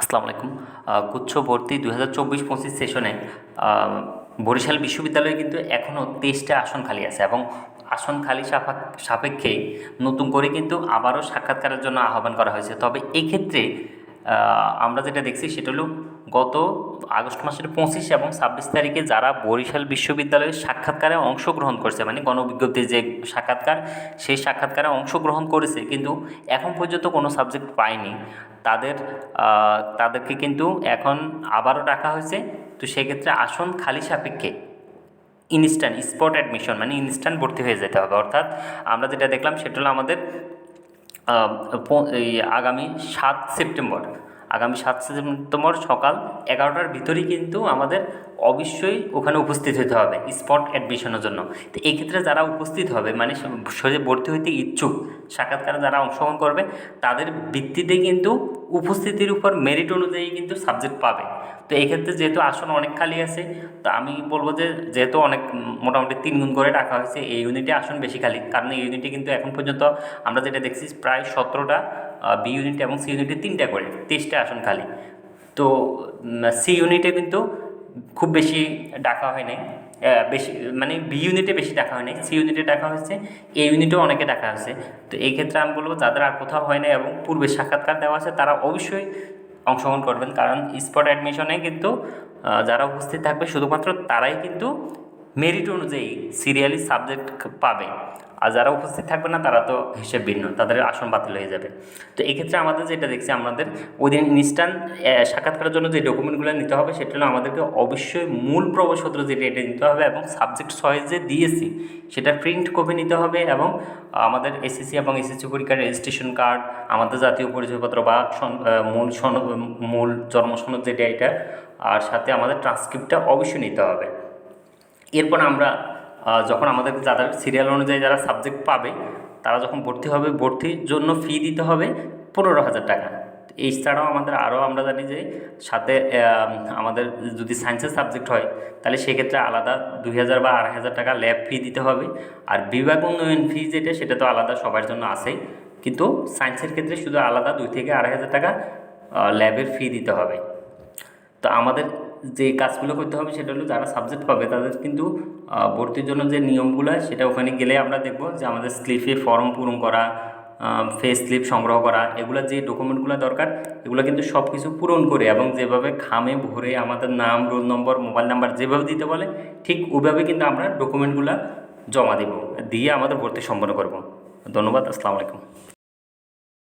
আসসালামু আলাইকুম। গুচ্ছ ভর্তি দু হাজার চব্বিশ পঁচিশ সেশনে বরিশাল বিশ্ববিদ্যালয়ে কিন্তু এখনও তেইশটা আসন খালি আছে এবং আসন খালি সাপা- সাপেক্ষে নতুন করে কিন্তু আবারও সাক্ষাৎকারের জন্য আহ্বান করা হয়েছে। তবে এক্ষেত্রে আমরা যেটা দেখছি সেটা হলো গত আগস্ট মাসের পঁচিশ এবং ছাব্বিশ তারিখে যারা বরিশাল বিশ্ববিদ্যালয়ের সাক্ষাৎকারে অংশগ্রহণ করছে মানে গণবিজ্ঞপ্তির যে সাক্ষাৎকার, সেই সাক্ষাৎকারে অংশগ্রহণ করেছে, কিন্তু এখন পর্যন্ত কোনো সাবজেক্ট পায়নি। তাদের তাদেরকে কিন্তু এখন আবারও ডাকা হয়েছে। তো সেক্ষেত্রে আসন খালি সাপেক্ষে ইনস্ট্যান্ট স্পট অ্যাডমিশন মানে ইনস্ট্যান্ট ভর্তি হয়ে যেতে হবে। অর্থাৎ আমরা যেটা দেখলাম সেটা হলো আমাদের আগামী সাত সেপ্টেম্বর। আগামী সাত সেপ্টেম্বর সকাল এগারোটার ভিতরেই কিন্তু আমাদের অবশ্যই ওখানে উপস্থিত হতে হবে স্পট অ্যাডমিশনের জন্য। তো এই ক্ষেত্রে যারা উপস্থিত হবে মানে সে ভর্তি হইতে ইচ্ছুক, সাক্ষাৎকারে যারা অংশগ্রহণ করবে, তাদের ভিত্তিতে কিন্তু উপস্থিতির উপর মেরিট অনুযায়ী কিন্তু সাবজেক্ট পাবে। তো এই ক্ষেত্রে যেহেতু আসন অনেক খালি আছে, তো আমি বলব যে যেহেতু অনেক মোটামুটি তিন গুণ করে রাখা হয়েছে, এই ইউনিটে আসন বেশি খালি। কারণ এই ইউনিটে কিন্তু এখন পর্যন্ত আমরা যেটা দেখছি, প্রায় সতেরোটা বি ইউনিট এবং সি ইউনিটে তিনটা করে, তেইশটা আসন খালি। তো সি ইউনিটে কিন্তু খুব বেশি ডাকা হয় নাই। বেশি মানে বি ইউনিটে বেশি ডাকা হয় নাই। সি ইউনিটে ডাকা হয়েছে এ ইউনিটেও অনেকে ডাকা হয়েছে। তো এই ক্ষেত্রে আমি বলব, যাদের আর কোথাও হয় না এবং পূর্বে সাক্ষাৎকার দেওয়া আছে, তারা অবশ্যই অংশগ্রহণ করবেন। কারণ স্পট অ্যাডমিশনে কিন্তু যারা উপস্থিত থাকবে, শুধুমাত্র তারাই কিন্তু মেরিট অনুযায়ী সিরিয়ালি সাবজেক্ট পাবে। আর যারা উপস্থিত থাকবে না, তারা তো হিসেব ভিন্ন, তাদের আসন বাতিল হয়ে যাবে। তো এক্ষেত্রে আমাদের যেটা দেখছি, আমাদের ওই দিন ইনস্ট্যান্ট সাক্ষাৎকারের জন্য যে ডকুমেন্টগুলো নিতে হবে, সেটা হলো আমাদেরকে অবশ্যই মূল প্রবেশপত্র যেটা, এটা নিতে হবে এবং সাবজেক্ট ছয় যে দিয়েছি সেটা প্রিন্ট কপি নিতে হবে এবং আমাদের এসএসসি এবং এসএসসি পরীক্ষার রেজিস্ট্রেশন কার্ড আমাদের জাতীয় পরিচয়পত্র বা মূল সনদ মূল জন্ম সনদ যেটা, এটা, আর সাথে আমাদের ট্রান্সক্রিপ্টটা অবশ্যই নিতে হবে। এরপর আমরা যখন আমাদের যাদের সিরিয়াল অনুযায়ী যারা সাবজেক্ট পাবে, তারা যখন ভর্তি হবে, ভর্তির জন্য ফি দিতে হবে পনেরো হাজার টাকা। এছাড়াও আমাদের আরও আমরা জানি যে সাথে আমাদের যদি সায়েন্সের সাবজেক্ট হয়, তাহলে সেক্ষেত্রে আলাদা দুই হাজার বা আড়াই হাজার টাকা ল্যাব ফি দিতে হবে। আর বিভাগ উন্নয়ন ফি যেটা, সেটা তো আলাদা, সবার জন্য আছেই কিন্তু সায়েন্সের ক্ষেত্রে শুধু আলাদা দুই থেকে আড়াই হাজার টাকা ল্যাবের ফি দিতে হবে। তো আমাদের যে কাজগুলো করতে হবে সেটা হলো যারা সাবজেক্ট পাবে তাদের কিন্তু ভর্তির জন্য যে নিয়মগুলো হয় সেটা ওখানে গেলে আমরা দেখব যে আমাদের স্লিপে ফর্ম পূরণ করা ফেস স্লিপ সংগ্রহ করা, এগুলো যে ডকুমেন্টগুলো দরকার, এগুলো কিন্তু সব কিছু পূরণ করে এবং যেভাবে খামে ভরে আমাদের নাম রোল নম্বর মোবাইল নাম্বার যেভাবে দিতে বলে, ঠিক ওইভাবে কিন্তু আমরা ডকুমেন্টগুলো জমা দেব, দিয়ে আমাদের ভর্তি সম্পন্ন করব। ধন্যবাদ, আসসালামু আলাইকুম।